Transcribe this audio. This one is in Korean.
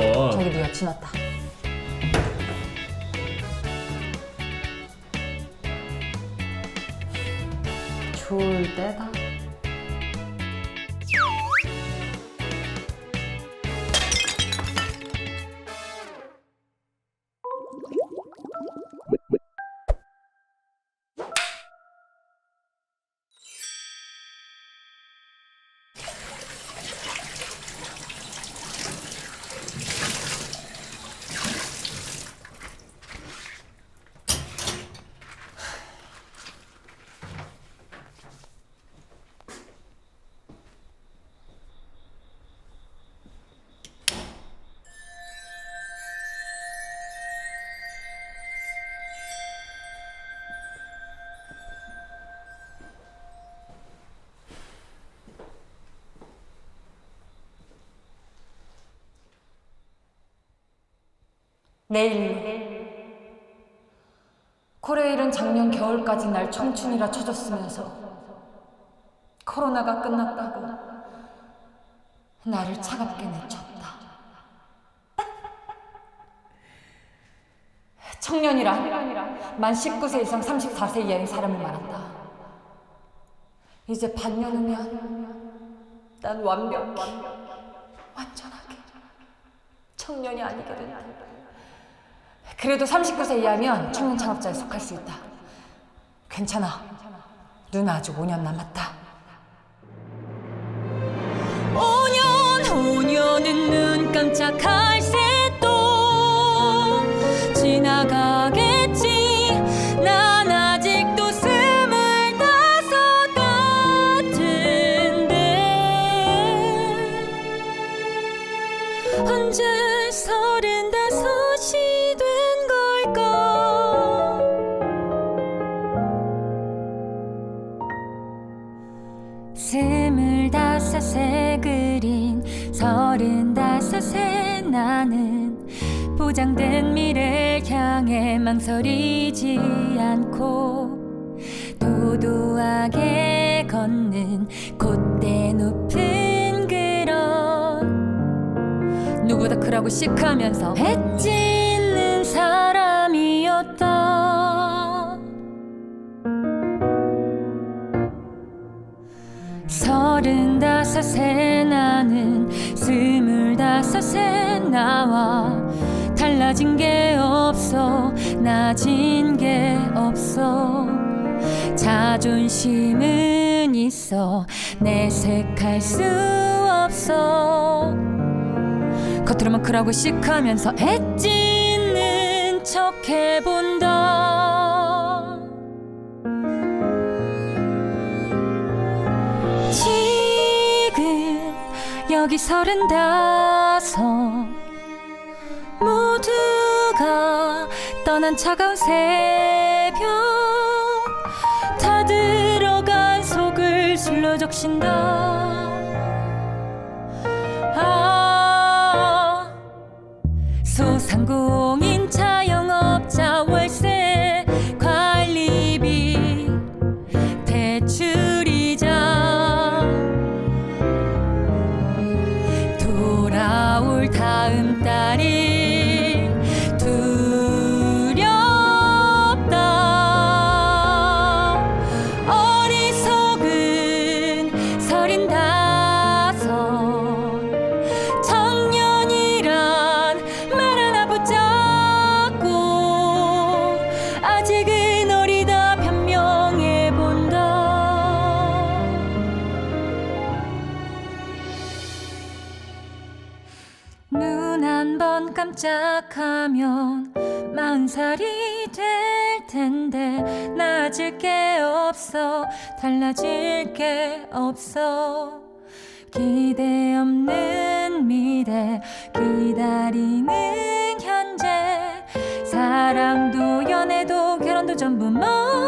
한번. 저기 누가 지났다. 좋을 때다. 내일 코레일은 작년 겨울까지 날 청춘이라 쳐줬으면서 코로나가 끝났다고 나를 차갑게 내쳤다. 청년이란 만 19세 이상 34세 이하의 사람을 말한다. 이제 반년 후면 난 완벽히 완전하게 청년이 아니게 된다. 그래도 39세 이하면 청년 창업자에 속할 수 있다. 괜찮아. 누나 아직 5년 남았다. 5년 5년은 눈 깜짝할 다섯에 나는 보장된 미래를 향해 망설이지 않고 도도하게 걷는 콧대 높은 그런 누구보다 크라고 시크하면서 해찢는 사람이었다 서른다섯에 스물다섯에 나와 달라진 게 없어 나진 게 없어. 자존심은 있어 내색할 수 없어. 겉으로만 크라고 시크하면서 해찢는 척 해본다 여기 서른다섯. 모두가 떠난 차가운 새벽. 다 들어간 속을 술로 적신다. 아 소상공인 자 깜짝하면 마흔 살이 될 텐데 나아질 게 없어 달라질 게 없어. 기대 없는 미래 기다리는 현재. 사랑도 연애도 결혼도 전부 먼